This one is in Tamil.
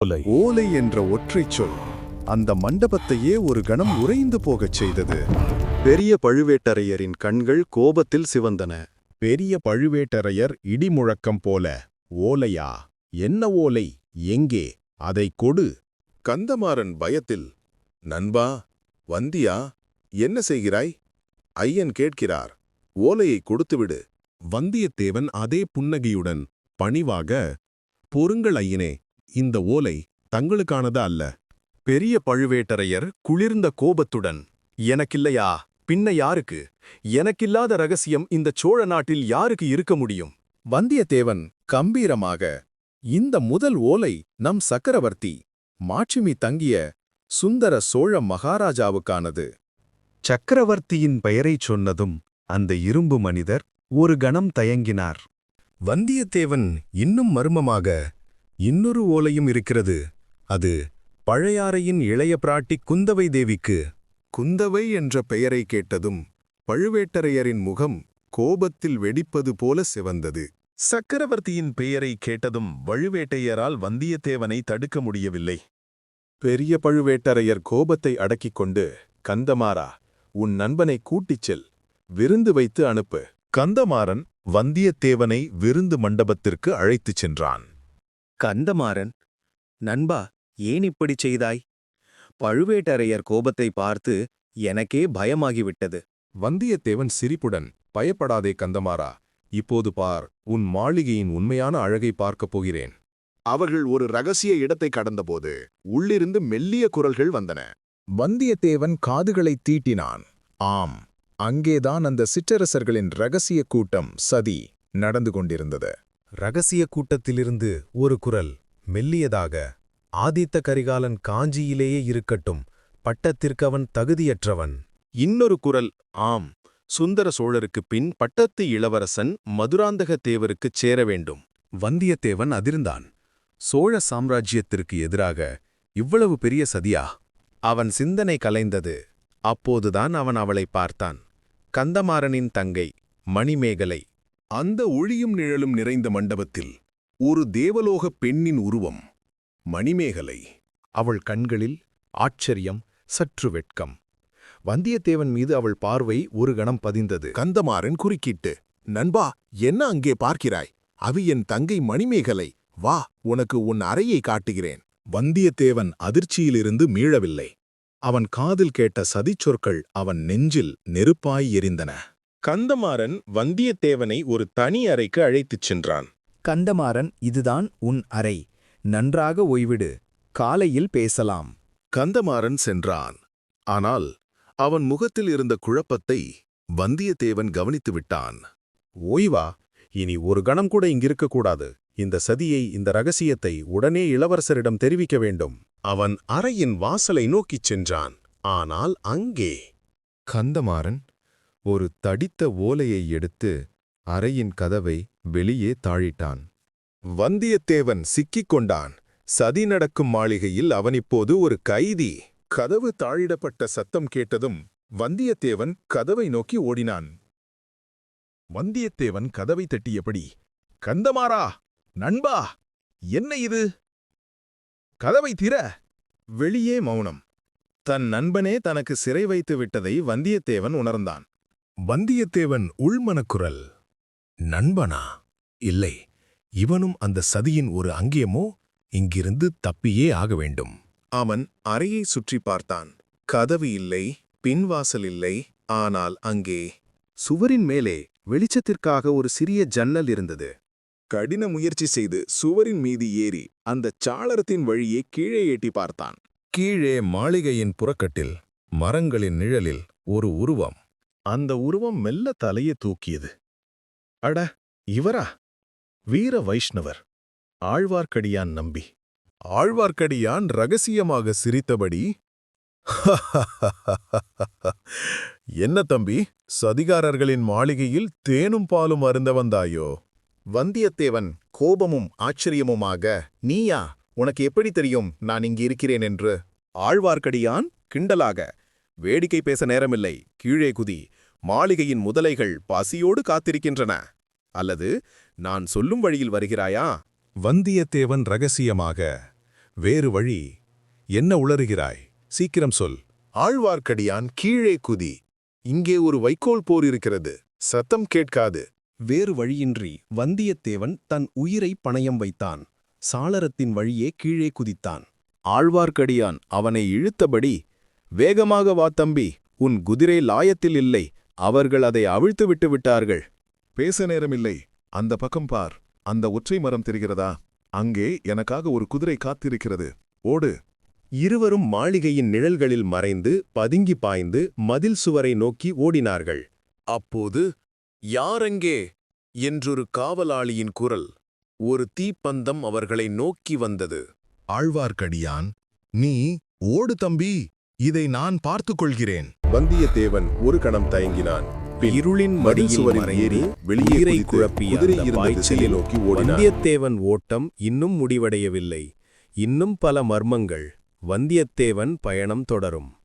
ஓலை. ஓலை என்ற ஒற்றைச் சொல் அந்த மண்டபத்தையே ஒரு கணம் உறைந்து போகச் செய்தது. பெரிய பழுவேட்டரையரின் கண்கள் கோபத்தில் சிவந்தன. பெரிய பழுவேட்டரையர் இடிமுழக்கம் போல ஓலையா என்ன ஓலை? எங்கே? அதை கொடு. கந்தமாறன் பயத்தில் நண்பா வந்தியா என்ன செய்கிறாய்? ஐயன் கேட்கிறார் ஓலையை கொடுத்துவிடு. வந்தியத்தேவன் அதே புன்னகையுடன் பணிவாக பொறுங்கள் ஐயனே இந்த ஓலை தங்களுக்கானதா அல்ல. பெரிய பழுவேட்டரையர் குளிர்ந்த கோபத்துடன் எனக்கில்லையா பின்ன யாருக்கு? எனக்கில்லாத ரகசியம் இந்த சோழ நாட்டில் யாருக்கு இருக்க முடியும்? வந்தியத்தேவன் கம்பீரமாக இந்த முதல் ஓலை நம் சக்கரவர்த்தி மாட்சிமி தங்கிய சுந்தர சோழ மகாராஜாவுக்கானது. சக்கரவர்த்தியின் பெயரைச் சொன்னதும் அந்த இரும்பு மனிதர் ஒரு கணம் தயங்கினார். வந்தியத்தேவன் இன்னும் மர்மமாக இன்னொரு ஓலையும் இருக்கிறது. அது பழையாறையின் இளைய பிராட்டி குந்தவை தேவிக்கு. குந்தவை என்ற பெயரை கேட்டதும் பழுவேட்டரையரின் முகம் கோபத்தில் வெடிப்பது போல சிவந்தது. சக்கரவர்த்தியின் பெயரை கேட்டதும் வழுவேட்டையரால் வந்தியத்தேவனை தடுக்க முடியவில்லை. பெரிய பழுவேட்டரையர் கோபத்தை அடக்கிக் கொண்டு கந்தமாறா உன் நண்பனை கூட்டிச் செல் விருந்து வைத்து அனுப்பு. கந்தமாறன் வந்தியத்தேவனை விருந்து மண்டபத்திற்கு அழைத்துச் சென்றான். கந்தமாறன் நண்பா ஏன் இப்படிச் செய்தாய்? பழுவேட்டரையர் கோபத்தை பார்த்து எனக்கே பயமாகிவிட்டது. வந்தியத்தேவன் சிரிப்புடன் பயப்படாதே கந்தமாறா இப்போது பார் உன் மாளிகையின் உண்மையான அழகை பார்க்கப் போகிறேன். அவர்கள் ஒரு ரகசிய இடத்தை கடந்தபோது உள்ளிருந்து மெல்லிய குரல்கள் வந்தன. வந்தியத்தேவன் காதுகளை தீட்டினான். ஆம் அங்கேதான் அந்த சிற்றரசர்களின் ரகசிய கூட்டம் சதி நடந்து கொண்டிருந்தது. ரகசிய கூட்டத்திலிருந்து ஒரு குரல் மெல்லியதாக ஆதித்த கரிகாலன் காஞ்சியிலேயே இருக்கட்டும் பட்டத்திற்கு அவன் தகுதியற்றவன். இன்னொரு குரல் ஆம் சுந்தர சோழருக்குப் பின் பட்டத்து இளவரசன் மதுராந்தக தேவருக்குச் சேர வேண்டும். வந்தியத்தேவன் அதிர்ந்தான். சோழ சாம்ராஜ்யத்திற்கு எதிராக இவ்வளவு பெரிய சதியா? அவன் சிந்தனை கலைந்தது. அப்போதுதான் அவன் அவளை பார்த்தான். கந்தமாறனின் தங்கை மணிமேகலை அந்த ஒளியும் நிழலும் நிறைந்த மண்டபத்தில் ஒரு தேவலோகப் பெண்ணின் உருவம் மணிமேகலை. அவள் கண்களில் ஆச்சரியம் சற்று வெட்கம். வந்தியத்தேவன் மீது அவள் பார்வை ஒரு கணம் பதிந்தது. கந்தமாறன் குறுக்கிட்டு நண்பா என்ன அங்கே பார்க்கிறாய்? அவி என் தங்கை மணிமேகலை. வா உனக்கு உன் அறையை காட்டுகிறேன். வந்தியத்தேவன் அதிர்ச்சியிலிருந்து மீளவில்லை. அவன் காதில் கேட்ட சதிச்சொற்கள் அவன் நெஞ்சில் நெருப்பாய் எரிந்தன. கந்தமாறன் வந்தியத்தேவனை ஒரு தனி அறைக்கு அழைத்துச் சென்றான். கந்தமாறன் இதுதான் உன் அறை. நன்றாக ஓய்விடு. காலையில் பேசலாம். கந்தமாறன் சென்றான். ஆனால் அவன் முகத்தில் இருந்த குழப்பத்தை வந்தியத்தேவன் கவனித்து விட்டான். ஓய்வா? இனி ஒரு கணம் கூட இங்கிருக்கக்கூடாது. இந்த சதியை இந்த ரகசியத்தை உடனே இளவரசரிடம் தெரிவிக்க வேண்டும். அவன் அறையின் வாசலை நோக்கிச் சென்றான். ஆனால் அங்கே கந்தமாறன் ஒரு தடித்த ஓலையை எடுத்து அறையின் கதவை வெளியே தாழிட்டான். வந்தியத்தேவன் சிக்கிக் கொண்டான். சதி நடக்கும் மாளிகையில் அவன் இப்போது ஒரு கைதி. கதவு தாழிடப்பட்ட சத்தம் கேட்டதும் வந்தியத்தேவன் கதவை நோக்கி ஓடினான். வந்தியத்தேவன் கதவை தட்டியபடி கந்தமாறா நண்பா என்ன இது? கதவை திற. வெளியே மௌனம். தன் நண்பனே தனக்கு சிறை வைத்து விட்டதை வந்தியத்தேவன் உணர்ந்தான். வந்தியத்தேவன் உள்மனக்குரல். நண்பனா? இல்லை. இவனும் அந்த சதியின் ஒரு அங்கியமோ? இங்கிருந்து தப்பியே ஆக வேண்டும். அவன் அறையை சுற்றி பார்த்தான். கதவு இல்லை பின்வாசல் இல்லை ஆனால் அங்கே சுவரின் மேலே வெளிச்சத்திற்காக ஒரு சிறிய ஜன்னல் இருந்தது. கடின முயற்சி செய்து சுவரின் மீது ஏறி அந்தச் சாளரத்தின் வழியே கீழே எட்டி பார்த்தான். கீழே மாளிகையின் புறக்கட்டில் மரங்களின் நிழலில் ஒரு உருவம். அந்த உருவம் மெல்ல தலையை தூக்கியது. அட இவரா? வீர வைஷ்ணவர். ஆழ்வார்க்கடியான் நம்பி. ஆழ்வார்க்கடியான் ரகசியமாக சிரித்தபடி என்ன தம்பி சதிகாரர்களின் மாளிகையில் தேனும் பாலும் அருந்த வந்தாயோ வந்தியத்தேவன் கோபமும் ஆச்சரியமுமாக நீயா? உனக்கு எப்படி தெரியும் நான் இங்கு இருக்கிறேன் என்று? ஆழ்வார்க்கடியான் கிண்டலாக வேடிக்கை பேச நேரமில்லை கீழே குதி. மாளிகையின் முதலைகள் பசியோடு காத்திருக்கின்றன. அல்லது நான் சொல்லும் வழியில் வருகிறாயா? வந்தியத்தேவன் ரகசியமாக வேறு வழி என்ன உளறுகிறாய்? சீக்கிரம் சொல். ஆழ்வார்க்கடியான் கீழே குதி இங்கே ஒரு வைக்கோல் போர் இருக்கிறது சத்தம் கேட்காது. வேறு வழியின்றி வந்தியத்தேவன் தன் உயிரை பணயம் வைத்தான் சாளரத்தின் வழியே கீழே குதித்தான். ஆழ்வார்க்கடியான் அவனை இழுத்தபடி வேகமாக வா தம்பி உன் குதிரை லாயத்தில் இல்லை அவர்கள் அதை அவிழ்த்து விட்டு விட்டார்கள். பேச நேரமில்லை. அந்த பக்கம் பார். அந்த ஒற்றை மரம் தெரிகிறதா? அங்கே எனக்காக ஒரு குதிரை காத்திருக்கிறது. ஓடு. இருவரும் மாளிகையின் நிழல்களில் மறைந்து பதுங்கி பாய்ந்து மதில் சுவரை நோக்கி ஓடினார்கள். அப்போது யாரெங்கே? என்றொரு காவலாளியின் குரல். ஒரு தீப்பந்தம் அவர்களை நோக்கி வந்தது. ஆழ்வார்க்கடியான் நீ ஓடு தம்பி. இதை நான் பார்த்துக் கொள்கிறேன். வந்தியத்தேவன் ஒரு கணம் தயங்கினான். இருளின் மடியில் ஏறி வெளியே உயிரை குதித்து குழப்பிய குதிரை நோக்கி ஓடினான். வந்தியத்தேவன் ஓட்டம் இன்னும் முடிவடையவில்லை. இன்னும் பல மர்மங்கள். வந்தியத்தேவன் பயணம் தொடரும்.